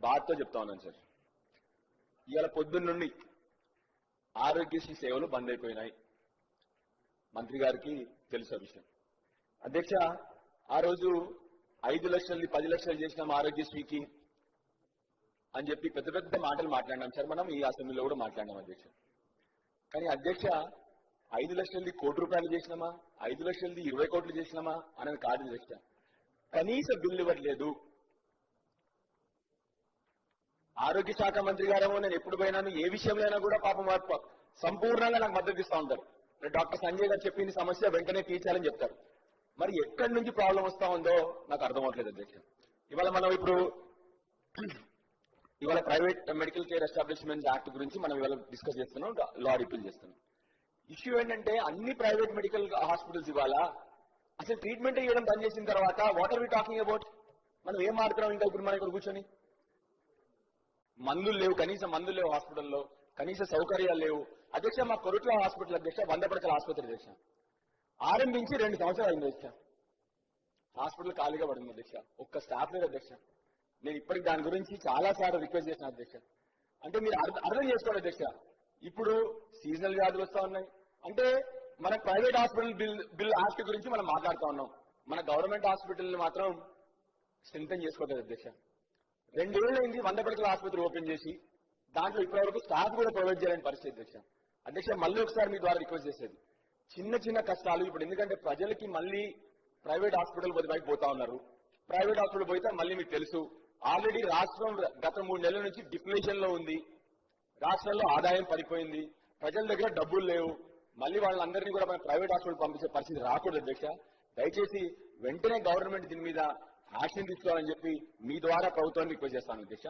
బాధతో చెప్తా ఉన్నాను సార్. ఇవాళ పొద్దున్నుండి ఆరోగ్యశ్రీ సేవలు బంద్ అయిపోయినాయి. మంత్రి గారికి తెలుసు విషయం. అధ్యక్ష ఆ రోజు ఐదు లక్షలది పది లక్షలు చేసినాం ఆరోగ్యశ్రీకి అని చెప్పి పెద్ద పెద్ద మాటలు మాట్లాడినాం సార్. మనం ఈ అసెంబ్లీలో కూడా మాట్లాడినాం అధ్యక్ష. కానీ అధ్యక్ష ఐదు లక్షలది కోటి రూపాయలు చేసినామా? ఐదు లక్షలది ఇరవై కోట్లు చేసినామా? అనేది కాదు అధ్యక్ష. కనీస బిల్లు ఇవ్వట్లేదు. ఆరోగ్య శాఖ మంత్రి గారేమో నేను ఎప్పుడు పోయినాను ఏ విషయంలో అయినా కూడా పాపం వారు సంపూర్ణంగా నాకు మద్దతు ఇస్తా ఉంటారు. డాక్టర్ సంజయ్ గారు చెప్పిన సమస్య వెంటనే తీర్చాలని చెప్తారు. మరి ఎక్కడి నుంచి ప్రాబ్లం వస్తా ఉందో నాకు అర్థం అవట్లేదు అధ్యక్ష. ఇవాళ మనం ఇప్పుడు ఇవాళ private medical care establishment act గురించి మనం ఇవాళ డిస్కస్ చేస్తున్నాం లా రిపీల్ చేస్తున్నాం. ఇష్యూ ఏంటంటే అన్ని ప్రైవేట్ మెడికల్ హాస్పిటల్స్ ఇవాళ అసలు ట్రీట్మెంట్ ఇవ్వడం బంద్ చేసిన తర్వాత what are we talking about మనం ఏం ఆడుతున్నాం ఇంకా ఇప్పుడు మనం ఇక్కడ కూర్చొని మందులు లేవు కనీసం మందులు లేవు హాస్పిటల్లో కనీస సౌకర్యాలు లేవు. అధ్యక్ష మా కొరుట్ల హాస్పిటల్ అధ్యక్ష వంద పడకల ఆసుపత్రి అధ్యక్ష. ఆరంభించి రెండు సంవత్సరాలు అయింది అధ్యక్ష. హాస్పిటల్ ఖాళీగా పడింది అధ్యక్ష. ఒక్క స్టాఫ్ లేదు అధ్యక్ష. నేను ఇప్పటికి దాని గురించి చాలా సార్లు రిక్వెస్ట్ చేసిన అధ్యక్ష. అంటే మీరు అర్థం చేసుకోండి అధ్యక్ష. ఇప్పుడు సీజనల్ వ్యాధులు వస్తా ఉన్నాయి. అంటే మన private hospital bill bill act గురించి మనం మాట్లాడుతూ ఉన్నాం. మన గవర్నమెంట్ హాస్పిటల్ని మాత్రం స్ట్రెంగ్ చేసుకోవట్లేదు అధ్యక్ష. రెండేళ్ళైంది వంద పడకల ఆసుపత్రి ఓపెన్ చేసి దాంట్లో ఇప్పటివరకు స్టాఫ్ కూడా ప్రొవైడ్ చేయాలని పరిస్థితి అధ్యక్ష. అధ్యక్ష మళ్ళీ ఒకసారి మీ ద్వారా రిక్వెస్ట్ చేసేది. చిన్న చిన్న కష్టాలు ఇప్పుడు ఎందుకంటే ప్రజలకి మళ్ళీ ప్రైవేట్ హాస్పిటల్ పోతే పోతా ఉన్నారు. ప్రైవేట్ హాస్పిటల్ పోతే మళ్ళీ మీకు తెలుసు ఆల్రెడీ రాష్ట్రం గత మూడు నెలల నుంచి డిప్లేషన్లో ఉంది. రాష్ట్రంలో ఆదాయం పడిపోయింది. ప్రజల దగ్గర డబ్బులు లేవు. మళ్ళీ వాళ్ళందరినీ కూడా మనం ప్రైవేట్ హాస్పిటల్ పంపించే పరిస్థితి రాకూడదు అధ్యక్ష. దయచేసి వెంటనే గవర్నమెంట్ దీని మీద యాక్షన్ చెప్పి మీ ద్వారా ప్రభుత్వాన్ని రిక్వెస్ట్ చేస్తాను అధ్యక్ష